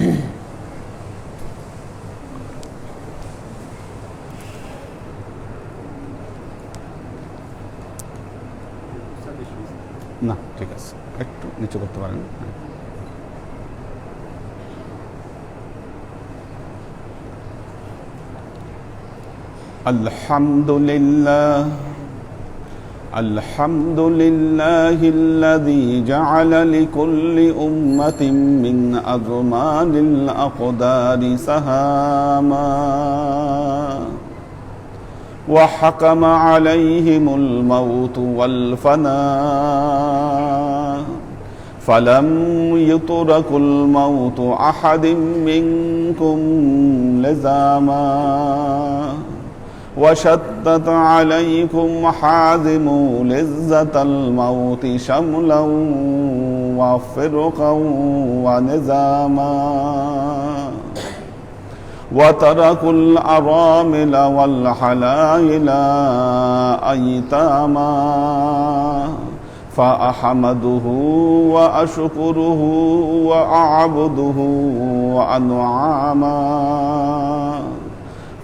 না ঠিক আছে একটু নিচু করতে পারেন الحمد لله الحمد لله الذي جعل لكل أمة من أزمان الأقدار سهاما. وحكم عليهم الموت والفناء فلم يترك الموت أحد منكم لزاما. وشدت عليكم محاذم لذة الموت شملا وفرقا ونزاما وتركوا الأرامل والحلائل أيتاما. فأحمده وأشكره وأعبده وأنعاما.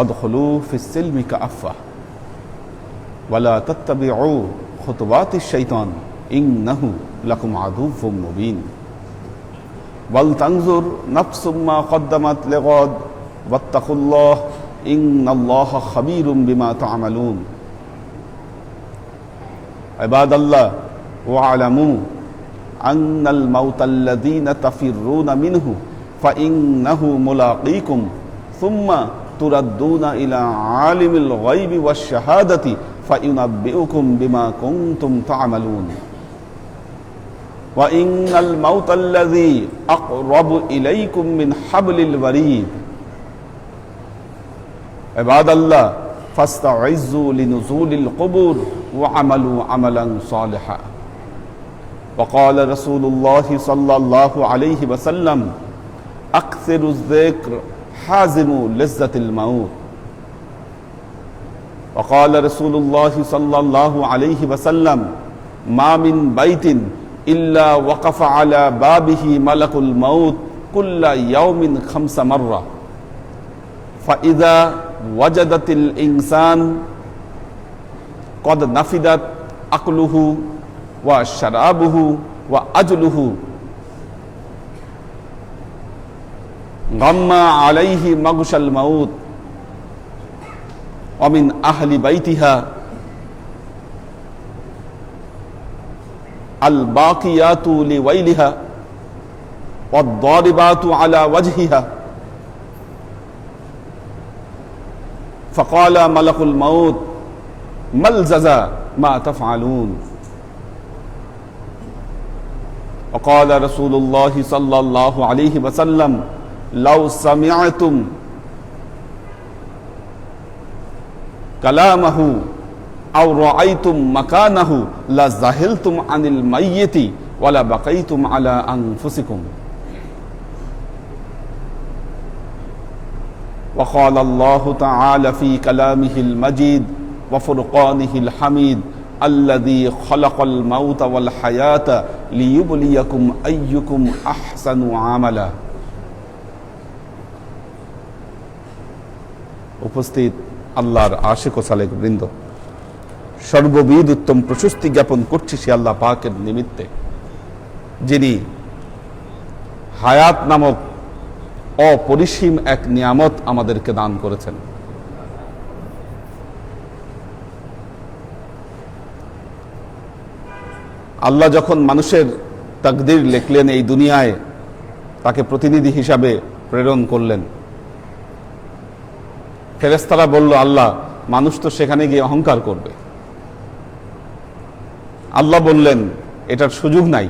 أدخلوا في السلم كأفة. ولا تتبعوا خطوات الشيطان إنه لكم عدو مبين. ولتنظر نفس ما قدمت لغد واتقوا الله إن الله خبير بما تعملون. عباد الله واعلموا أن الموت الذين تفرون منه فإنه ملاقيكم. ثم تردون إلى عالم الغيب والشهادة فينبئكم بما كنتم تعملون. وإن الموت الذي أقرب إليكم من حبل الوريد. عباد الله فاستعزوا لنزول القبور وعملوا عملا صالحا. وقال رسول الله صلى الله عليه وسلم أكثر الذكر حازم لذة الموت وقال رسول الله صلى الله عليه وسلم ما من بيت إلا وقف على بابه ملك الموت كل يوم خمس مرة فإذا وجدت الإنسان قد نفدت أكله وشرابه وأجله غم عليه مغش الموت. ومن أهل بيتها الباقيات لويلها والضاربات على وجهها. فقال ملك الموت ما الجزاء ما تفعلون؟ وقال رسول الله صلى الله عليه وسلم لو سمعتم كلامه أو رأيتم مكانه لزهلتم عن الميت ولا بقيتم على أنفسكم. وقال الله تعالى في كلامه المجيد وفرقانه الحميد الذي خلق الموت والحياة ليبليكم أيكم أحسن عملا. উপস্থিত আল্লাহর আশেক ও সালেক বৃন্দ। সর্ববিদ উত্তম প্রশস্তি জ্ঞাপন করছি সে আল্লাহ পাকের নিমিত্তে, যিনি হায়াত নামক অপরিসীম এক নিয়ামত আমাদেরকে দান করেছেন। আল্লাহ যখন মানুষের তাকদির লেখলেন এই দুনিয়ায়, তাকে প্রতিনিধি হিসাবে প্রেরণ করলেন। ফেরেস্তারা বলল, আল্লাহ, মানুষ তো সেখানে গিয়ে অহংকার করবে। আল্লাহ বললেন, এটার সুযোগ নাই,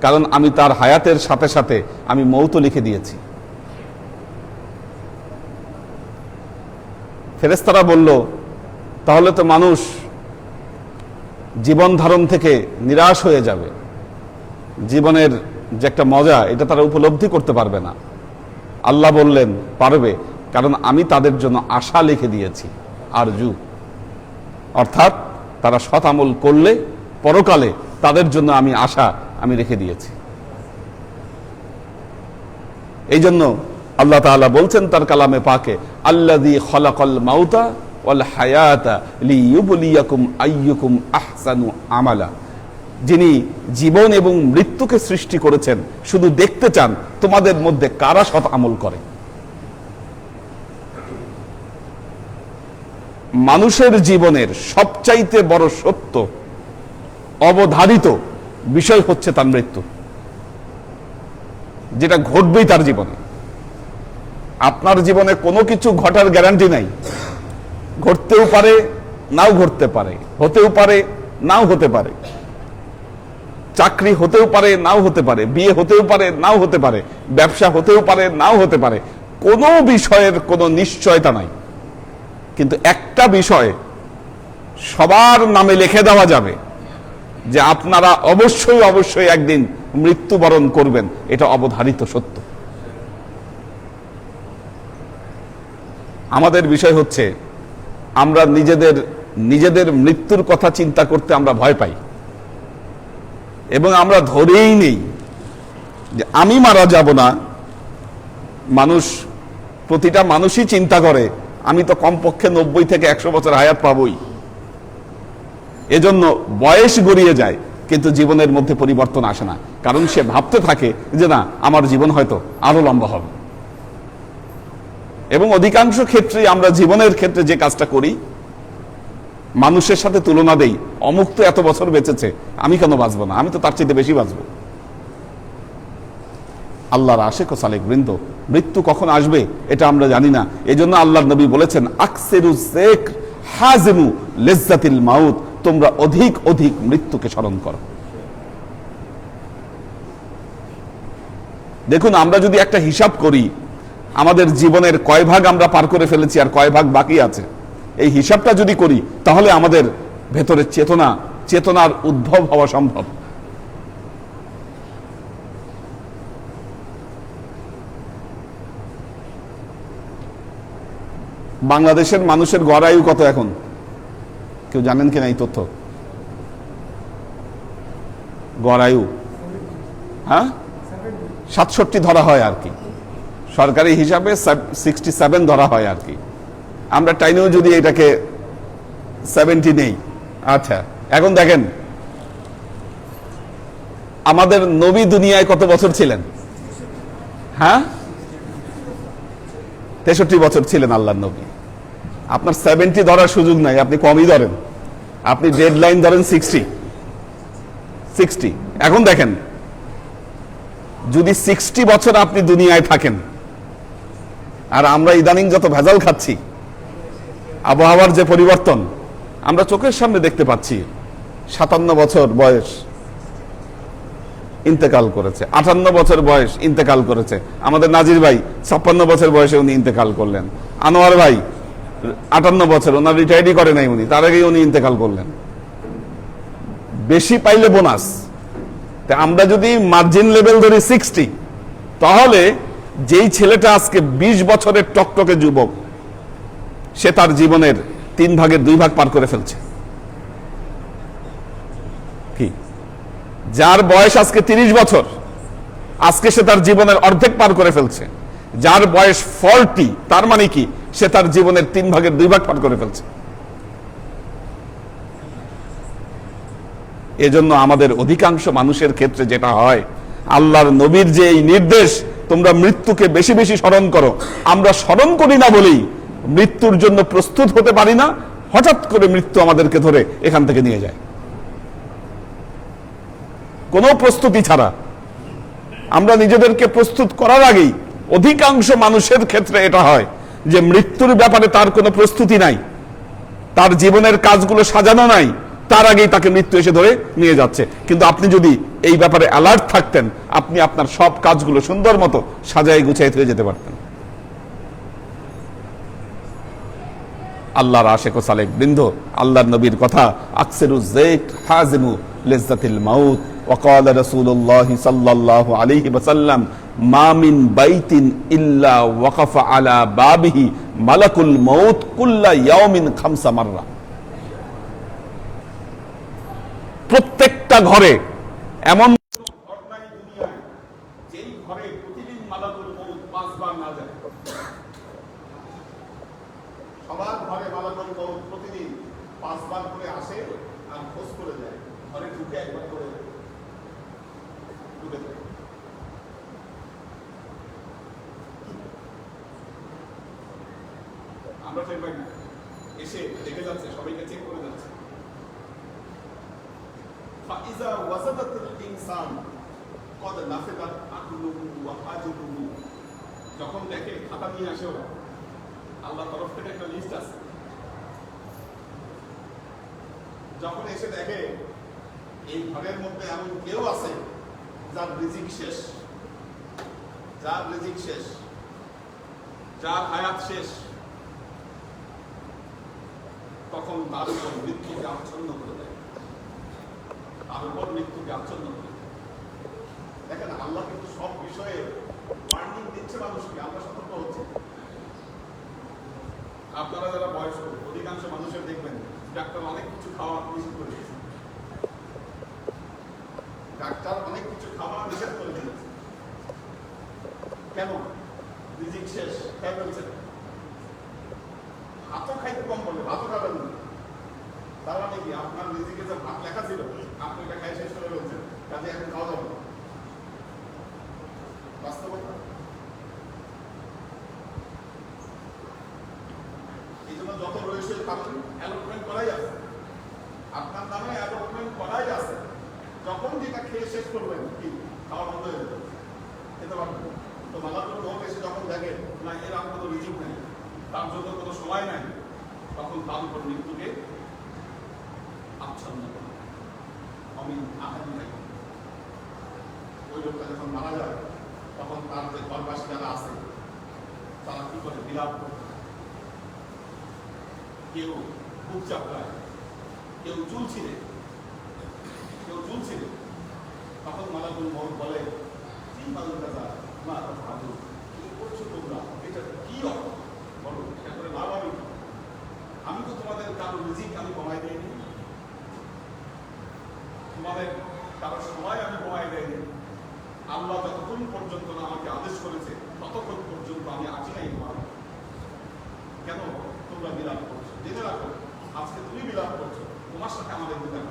কারণ আমি তার হায়াতের সাথে সাথে আমি মৌত লিখে দিয়েছি। ফেরেস্তারা বলল, তাহলে তো মানুষ জীবন ধারণ থেকে নিরাশ হয়ে যাবে। জীবনের যে একটা মজা, এটা তারা উপলব্ধি করতে পারবে না। আল্লাহ বললেন, পারবে। কারণ আমি তাদের জন্য আশা লিখে দিয়েছি, আরজু। অর্থাৎ তারা সৎ আমল করলে পরকালে তাদের জন্য আমি আশা আমি রেখে দিয়েছি। এই জন্য আল্লাহ তাআলা বলছেন তার কালামে পাকে আল্লাদি খলাকল মাউতা ওয়াল হায়াতা লিইউবলিয়াকুম আইয়ুকুম আহসানু আমালা। যিনি জীবন এবং মৃত্যুকে সৃষ্টি করেছেন, শুধু দেখতে চান তোমাদের মধ্যে কারা সৎ আমল করে। মানুষের জীবনের সবচাইতে বড় সত্য, অবধারিত বিষয় হচ্ছে তার মৃত্যু, যেটা ঘটবেই তার জীবনে। আপনার জীবনে কোনো কিছু ঘটার গ্যারান্টি নাই। ঘটতেও পারে, নাও ঘটতে পারে, হতেও পারে, নাও হতে পারে। চাকরি হতেও পারে, নাও হতে পারে, বিয়ে হতেও পারে, নাও হতে পারে, ব্যবসা হতেও পারে, নাও হতে পারে। কোনো বিষয়ের কোনো নিশ্চয়তা নাই। কিন্তু একটা বিষয় সবার নামে লিখে দেওয়া যাবে যে আপনারা অবশ্যই অবশ্যই একদিন মৃত্যুবরণ করবেন। এটা অবধারিত সত্য। আমাদের বিষয় হচ্ছে, আমরা নিজেদের নিজেদের মৃত্যুর কথা চিন্তা করতে আমরা ভয় পাই। এবং আমরা ধরেই নেই যে আমি মারা যাব না। মানুষ, প্রতিটা মানুষই চিন্তা করে আমি তো কমপক্ষে নব্বই থেকে একশো বছর হায়াত পাবই। এজন্য বয়স গড়িয়ে যায়, কিন্তু জীবনের মধ্যে পরিবর্তন আসে না। কারণ সে ভাবতে থাকে যে না, আমার জীবন হয়তো আরও লম্বা হবে। এবং অধিকাংশ ক্ষেত্রে আমরা জীবনের ক্ষেত্রে যে কাজটা করি, মানুষের সাথে তুলনা দেই, অমুক তো এত বছর বেঁচেছে, আমি কেন বাঁচবো না? আমি তো তার চেয়ে বেশি বাঁচবো। আল্লাহর আশেক ও সালেক বৃন্দ। মৃত্যু কখন আসবে এটা আমরা জানি না। এই জন্য আল্লাহ নবী বলেছেন, আকসেরু শেখ হাজনু লেজ্জাতিল মাউত। তোমরা অধিক অধিক মৃত্যুকে স্মরণ করো। দেখুন, আমরা যদি একটা হিসাব করি, আমাদের জীবনের কয় ভাগ আমরা পার করে ফেলেছি আর কয় ভাগ বাকি আছে? এই হিসাবটা যদি করি, তাহলে আমাদের ভেতরে চেতনা, চেতনার উদ্ভব হওয়া সম্ভব। বাংলাদেশের মানুষের গড় আয়ু কত এখন? কেউ জানেন কিনা এই তথ্য? গড় আয়ু হ্যাঁ? সাতষট্টি ধরা হয় আর কি। সরকারি হিসাবে সিক্সটি সেভেন ধরা হয় আর কি। আমরা টাইনেও যদি এটাকে সেভেন্টি নেই। আচ্ছা এখন দেখেন। আমাদের নবী দুনিয়ায় কত বছর ছিলেন? হ্যাঁ? তেষট্টি বছর ছিলেন আল্লাহ নবী। আপনার সেভেন্টি ধরার সুযোগ নাই, আপনি কমই ধরেন। আপনি ডেড লাইন ধরেন সিক্সটি সিক্সটি এখন দেখেন, যদি সিক্সটি বছর আপনি দুনিয়ায় থাকেন, আর আমরা ইদানিং যত ভেজাল খাচ্ছি, আবহাওয়ার যে পরিবর্তন, আমরা চোখের সামনে দেখতে পাচ্ছি, সাতান্ন বছর বয়স ইন্তেকাল করেছে, আটান্ন বছর বয়স ইন্তেকাল করেছে। আমাদের নাজির ভাই, ছাপ্পান্ন বছর বয়সে উনি ইন্তেকাল করলেন। আনোয়ার ভাই আটান্ন বছর, ওনার রিটায়ারই করে নাই উনি, তার আগেই উনি ইন্তেকাল করলেন। বেশি পাইলে বোনাস। তা আমরা যদি মার্জিন লেভেল ধরি সিক্সটি তাহলে যেই ছেলেটা আজকে ২০ বছরের টকটকে যুবক, সে তার জীবনের তিন ভাগের দুই ভাগ পার করে ফেলছে। কি? যার বয়স আজকে ৩০ বছর, আজকে সে তার জীবনের অর্ধেক পার করে ফেলছে। যার বয়স ফর্টি তার মানে কি? সে তার জীবনের তিন ভাগের দুই ভাগ পার করে ফেলছে। এজন্য আমাদের অধিকাংশ মানুষের ক্ষেত্রে যেটা হয়, আল্লাহর নবীর যে এই নির্দেশ, তোমরা মৃত্যুকে বেশি বেশি স্মরণ করো। আমরা স্মরণ করি না বলেই মৃত্যুর জন্য প্রস্তুত হতে পারি না, হঠাৎ করে মৃত্যু আমাদেরকে ধরে এখান থেকে নিয়ে যায়। কোনো প্রস্তুতি ছাড়া। আমরা নিজেদেরকে প্রস্তুত করার আগেই অধিকাংশ মানুষের ক্ষেত্রে এটা হয়। যে মৃত্যুর ব্যাপারে তার কোনো প্রস্তুতি নাই, তার জীবনের কাজগুলো সাজানো নাই, তার আগেই তাকে মৃত্যু এসে ধরে নিয়ে যাচ্ছে। কিন্তু আপনি যদি এই ব্যাপারে অ্যালার্ট থাকতেন, আপনি আপনার সব কাজগুলো সুন্দর মতো সাজাই গুছাই থেকে যেতে পারতেন। আল্লাহর আশেক ও সালেক বৃন্দ, আল্লাহর নবীর কথা, আকসেরু জেক হাজিমু লেজাতিল মাউত ওকাল রসুল্লাহ সাল্লাহ আলহি বাসাল্লাম মামিন বাইতিন ইল্লা ওয়াকাফা আলা বাবিহি মালাকুল মৌত কুল্লা ইয়াওমিন খামসা মাররা। প্রত্যেকটা ঘরে এমন যখন দেখে খাতা নিয়ে আসে ওরা আল্লাহ তরফ থেকে একটা লিস্ট আছে। যখন এসে দেখে, এই ঘরের মধ্যে এমন কেউ আছে, যার রিজিক শেষ, যার রিজিক শেষ, যার হায়াত শেষ, তখন তার উপর মৃত্যুকে আচ্ছন্ন করে তার উপর মৃত্যুকে আচ্ছন্ন করে দেখেন, আল্লাহ কিন্তু সব বিষয়ে ওয়ার্নিং দিচ্ছে মানুষকে, আমরা সতর্ক হচ্ছি। আপনারা যারা বয়স্ক, অধিকাংশ মানুষের দেখবেন, ডাক্তার অনেক কিছু খাওয়া নিষেধ করে দিয়েছে। ডাক্তার অনেক কিছু খাওয়া নিষেধ করে দিয়েছে। কেন? রিজিক শেষ কেন বলছে ভাতও খাইতে কম বলে, ভাতও খাবেন না তার মানে কি আপনার রিজিকে যে ভাত লেখা ছিল আপনি এটা খাই শেষ করে বলছেন কাজে এখন খাওয়া যাবে না। বাস্তবতা এই জন্য যত খাবেন অ্যালটমেন্ট করাই আছে। আপনার নামে অ্যালটমেন্ট করাই আছে। যখন যেটা খেয়ে শেষ করবেন, কি? খাওয়া বন্ধ হয়ে খেতে পারবেন তো মালাপুর লোক এসে যখন দেখে, না, এর আপনার তো রিজিক নেই, তার জন্য কোনো সময় নাই, তখন তার উপর মৃত্যুকে আচ্ছন্ন করে। আমি আহাদি নাই ওই লোকটা যখন মারা যায়, তখন তার যে ঘরবাসী যারা আছে, তারা কি করে? বিলাপ করে। কেউ বুক চাপড়ায়, কেউ চুল কেউ চুল তখন মালাকুল মহল বলে কি মালুম দাদা মা তো কি করছ তোমরা, এটা কি অর্থ? বলো, এটা করে লাভ আমি আমি তো তোমাদের কারও রিজিক আমি কমাই দিইনি। তোমাদের কারও সময় আমি কমাই দেয়নি আল্লাহ যতক্ষণ পর্যন্ত না আমাকে আদেশ করেছে, ততক্ষণ পর্যন্ত আমি আছি নাই কেন? তোমরা বিলাপ করছ জেনে রাখো আজকে তুমি বিলাপ করছো তোমার সাথে আমাদের বিলাপ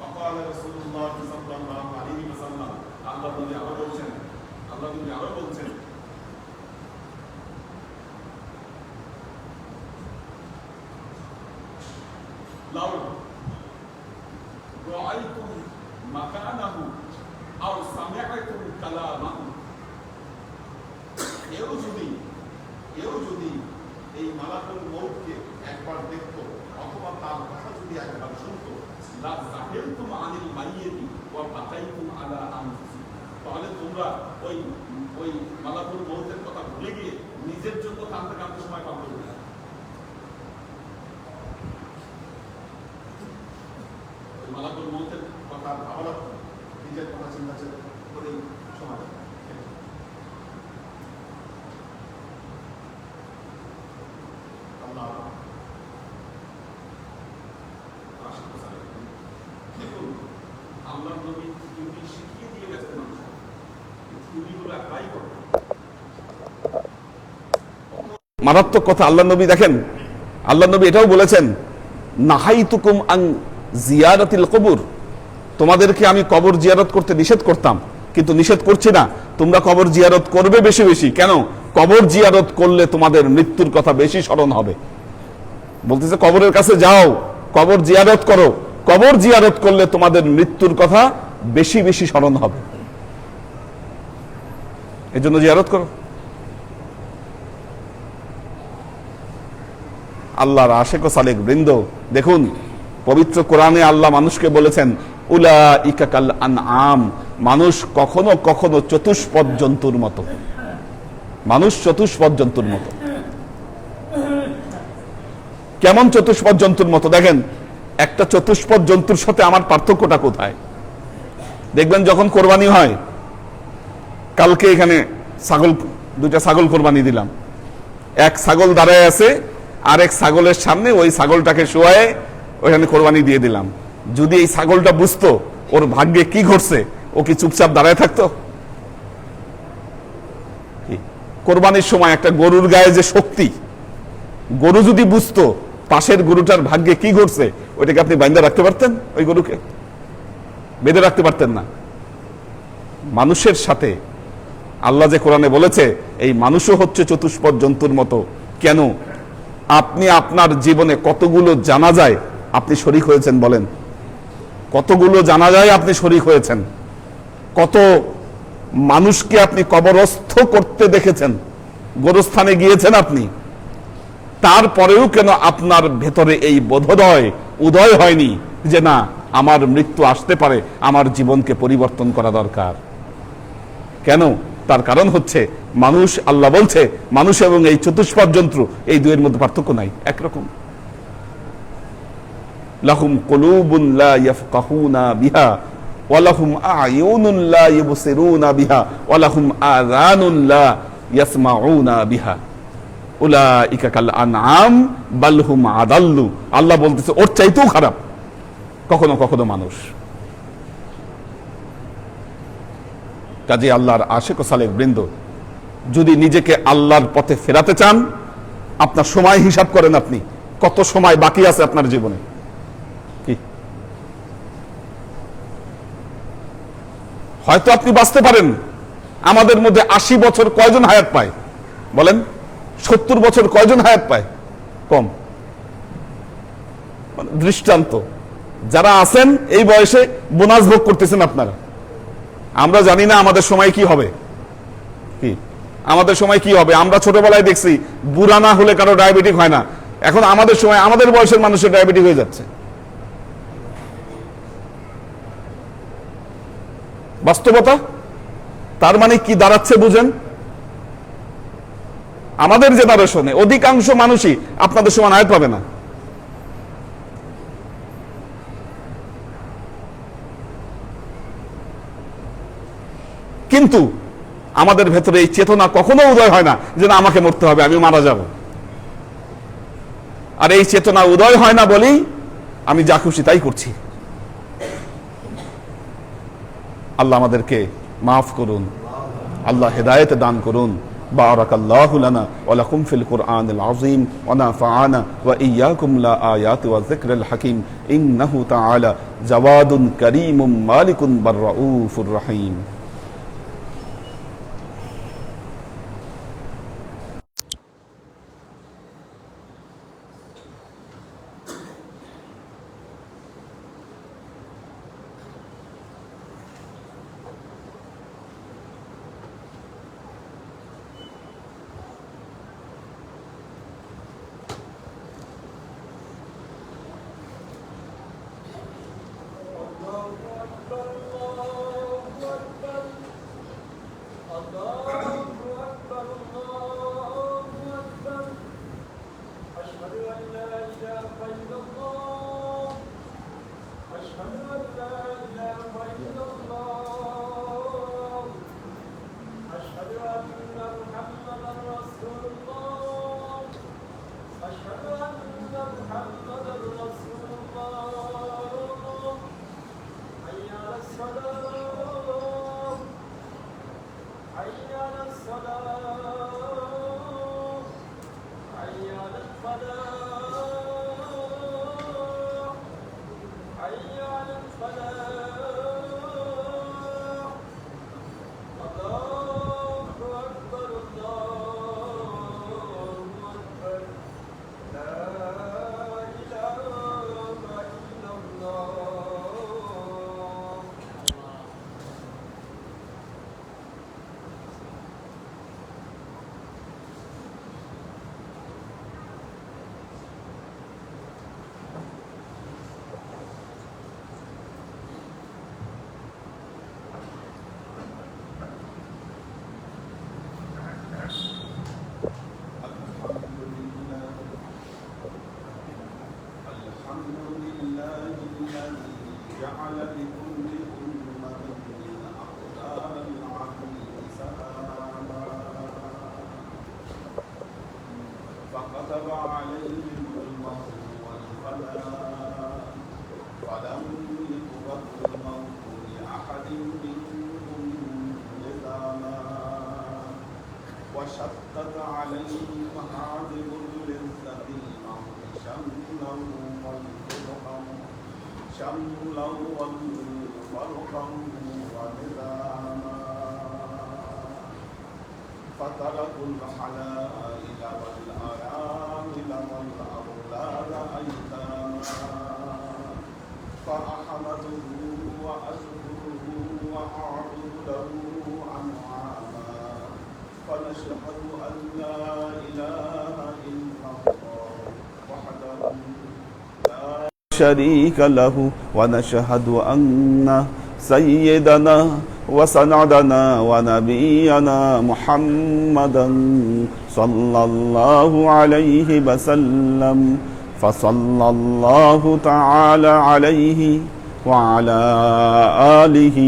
وقال رسول الله صلى الله عليه وسلم আল্লাহ নবী আরো বলছেন আল্লাহ নবী আরো বলছেন লাউ মারাত্মক কথা আল্লাহ নবী দেখেন। আল্লাহ নবী এটাও বলেছেন, নাহাইতুকুম আং জিয়ারাতিল কবুর। তোমাদেরকে আমি কবর জিয়ারত করতে নিষেধ করতাম, কিন্তু নিষেধ করছি না। তোমরা কবর জিয়ারত করবে বেশি বেশি। কেন? কবর জিয়ারত করলে তোমাদের মৃত্যুর কথা বেশি স্মরণ হবে। বলতেছে, কবরের কাছে যাও, কবর জিয়ারত করো। কবর জিয়ারত করলে তোমাদের মৃত্যুর কথা বেশি বেশি স্মরণ হবে। এই জন্য জিয়ারত করো। আল্লাহর আশেক সালেক বৃন্দ। দেখুন, পবিত্র কোরআনে আল্লাহ মানুষকে বলেছেন উলা ইকাকাল আন আম মানুষ কখনো কখনো চতুষ্পদ জন্তুর মতো। মানুষ চতুষ্পদ জন্তুর মতো। কেমন চতুষ্পদ জন্তুর মতো? দেখেন, একটা চতুষ্পদ জন্তুর সাথে আমার পার্থক্যটা কোথায়? দেখবেন যখন কোরবানি হয়, কালকে এখানে ছাগল, দুইটা ছাগল কোরবানি দিলাম। এক ছাগল দাঁড়ায় আছে আর এক ছাগলের সামনে ওই ছাগলটাকে শোয়ায় ওইখানে কোরবানি দিয়ে দিলাম। যদি এই ছাগলটা বুঝতো ওর ভাগ্যে কি ঘটছে, ও কি চুপচাপ দাঁড়ায় থাকতো? কোরবানির সময় একটা গরুর গায়ে যে শক্তি, গরু যদি বুঝতো পাশের গরুটার ভাগ্যে কি ঘটছে, ওইটাকে আপনি বাইন্দা রাখতে পারতেন ওই গরুকে? বেঁধে রাখতে পারতেন না। মানুষের সাথে আল্লাহ যে কোরআনে বলেছে, এই মানুষও হচ্ছে চতুষ্পদ জন্তুর মতো। কেন? আপনি আপনার জীবনে কতগুলো জানা যায় আপনি শরিক হয়েছেন বলেন? কতগুলো জানা যায় আপনি শরিক হয়েছেন? কত মানুষকে আপনি কবরস্থ করতে দেখেছেন? গোরস্থানে গিয়েছেন আপনি? তারপরেও কেন আপনার ভেতরে এই বোধোদয়, উদয় হয়নি যে না, আমার মৃত্যু আসতে পারে, আমার জীবনকে পরিবর্তন করা দরকার? কেন? তার কারণ হচ্ছে মানুষ, আল্লাহ বলছে, মানুষ এবং এই চতুষ্পদ যন্ত্র, এই দুয়ের মধ্যে পার্থক্য নাই, একরকম। লাহুম বিহা ওয়ালাহুম বিহা ওয়ালাহুম ইয়াসমাউনা বিহা। উলাইকা কাল আনআম আদাল্লু। আল্লাহ বলতেছে, ওর চাইতেও খারাপ। কখনো কখনো মানুষ। কাজে আল্লাহর আশেক ও সালেক বৃন্দ যদি নিজেকে আল্লাহর পথে ফেরাতে চান, আপনার সময় হিসাব করেন আপনি। কত সময় বাকি আছে আপনার জীবনে? কি? হয়তো আপনি বাঁচতে পারেন। আমাদের মধ্যে আশি বছর কয়জন হায়াত পায়? বলেন, সত্তর বছর কয়জন হায়াত পায়? কম। মানে দৃষ্টান্ত। যারা আছেন, এই বয়সে বোনাস ভোগ করতেছেন আপনারা। আমরা জানি না আমাদের সময় কি হবে। কি? আমাদের সময় কি হবে? আমরা ছোটবেলায় দেখছি, বুড়া না হলে কারও ডায়াবেটিক হয় না। এখন আমাদের সময় আমাদের বয়সের মানুষের ডায়াবেটিক হয়ে যাচ্ছে। বাস্তবতা? তার মানে কি দাঁড়াচ্ছে বুঝেন? আমাদের জেনারেশনে অধিকাংশ মানুষই আপনাদের সমান আয় পাবে না। কিন্তু আমাদের ভেতরে এই চেতনা কখনো উদয় হয় না যে না আমাকে মরতে হবে আমি মারা যাব আর এই চেতনা উদয় হয় না বলেই আমি যা খুশি তাই করছি আল্লাহ আমাদেরকে মাফ করুন আল্লাহ হেদায়েত দান করুন بارك الله لنا ولكم في القرآن العظيم ونفعنا وإياكم لا آيات والذكر الحكيم إنه تعالى جواد كريم مالك بالرؤوف الرحيم فتركوا الحلائل والأرامل والأولاد أيتاما فأحمده وأشكره وأعبد له أنعاما فنشهد أن لا إله إلا الله وحده لا شريك له ونشهد أن سيدنا وسندنا ونبينا محمدا صلى الله عليه وسلم فصلى الله تعالى عليه وعلى آله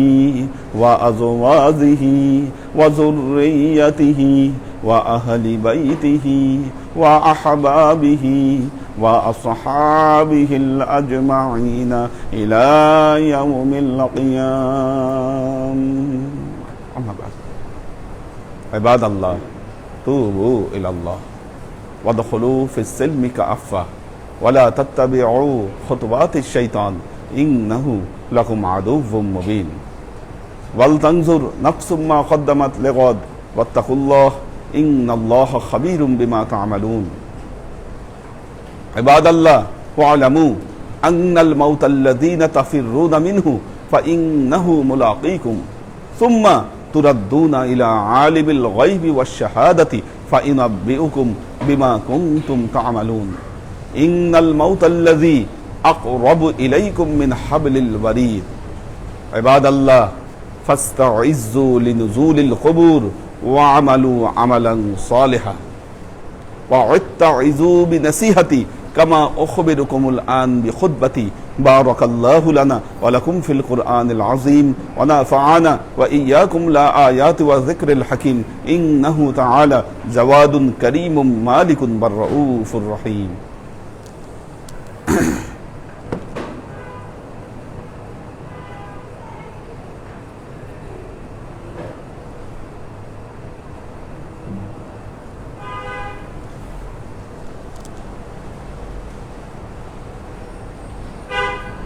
وأزواجه وذريته وأهل بيته وأحبابه وأصحابه الأجمعين إلى يوم القيام. أما بعد. عباد الله توبوا إلى الله. وادخلوا في السلم كأفة. ولا تتبعوا خطوات الشيطان. إنه لكم عدو مبين. ولتنظر نفس ما قدمت لغد. واتقوا الله ইন্নাল্লাহ খাবীরুম বিমা তা'মালুন। ইবাদাল্লাহ, ওয়ালামু আন্নাল মাউত আল্লাযীনা তাফিররুনা মিনহু ফাইন্নাহু মুলাকীকুম। সুম্মা তুরাদ্দুনা ইলা আলিমিল গায়বি ওয়াশ শাহাদাতি ফাইনাব্বিউকুম বিমা কুনতুম তা'মালুন। ইন্নাল মাউত আল্লাযী আকরাবু ইলাইকুম মিন হাবলিল ওয়ারীদ ইবাদাল্লাহ ফাস্তাইযু লিনুজুলিল কুবুর لنزول القبور وعملوا عملا صالحا واتعظوا بنصيحتي كما أخبركم الآن بخطبتي بارك الله لنا ولكم في القرآن العظيم ونافعنا وإياكم لا آيات وذكر الحكيم إنه تعالى جواد كريم مالك بالرؤوف الرحيم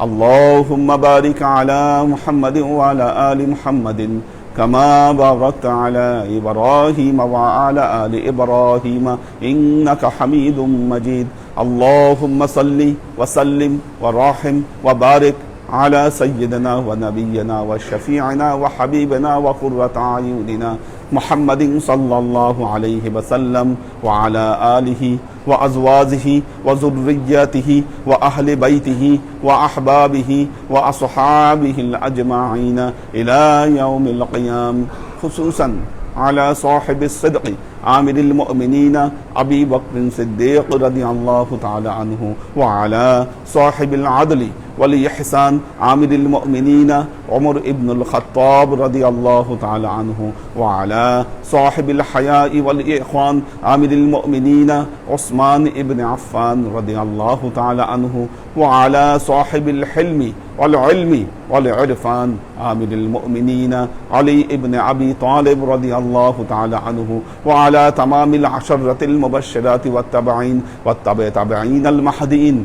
اللهم بارك على محمد وعلى آل محمد كما باركت على إبراهيم وعلى آل إبراهيم إنك حميد مجيد. اللهم صل وسلم ورحم وبارك على سيدنا ونبينا وشفيعنا وحبيبنا وقرة أعيننا. محمد صلى الله عليه وسلم وعلى آله وأزواجه وذرياته وأهل بيته وأحبابه وأصحابه الأجمعين إلى يوم القيام خصوصا على صاحب الصدق عامر المؤمنين أبي بكر الصديق رضي الله تعالى عنه وعلى صاحب العدل والإحسان عامر المؤمنين عمر ابن الخطاب رضي الله تعالى عنه وعلى صاحب الحياء والإخوان عامر المؤمنين عثمان ابن عفان رضي الله تعالى عنه وعلى صاحب الحلم والعلم والعرفان عامر المؤمنين علي ابن أبي طالب رضي الله تعالى عنه وعلى تمام العشرة المبشرات والتبعين والتبع تبعين المهديين.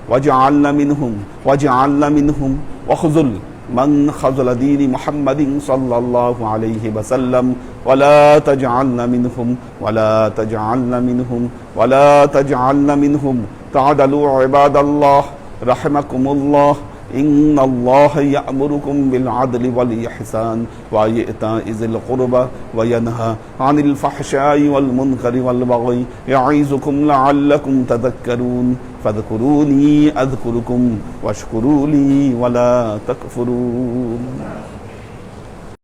واجعلنا منهم واجعلنا منهم. وخذل من خذل دين محمد صلى الله عليه وسلم. ولا تجعلنا منهم ولا تجعلنا منهم ولا تجعلنا منهم. تعدلوا عباد الله رحمكم الله. إن الله يأمركم بالعدل والإحسان وإيتاء ذي القربى وينهى عن الفحشاء والمنكر والبغي يعظكم لعلكم تذكرون. فاذكروني أذكركم واشكروا لي ولا تكفرون.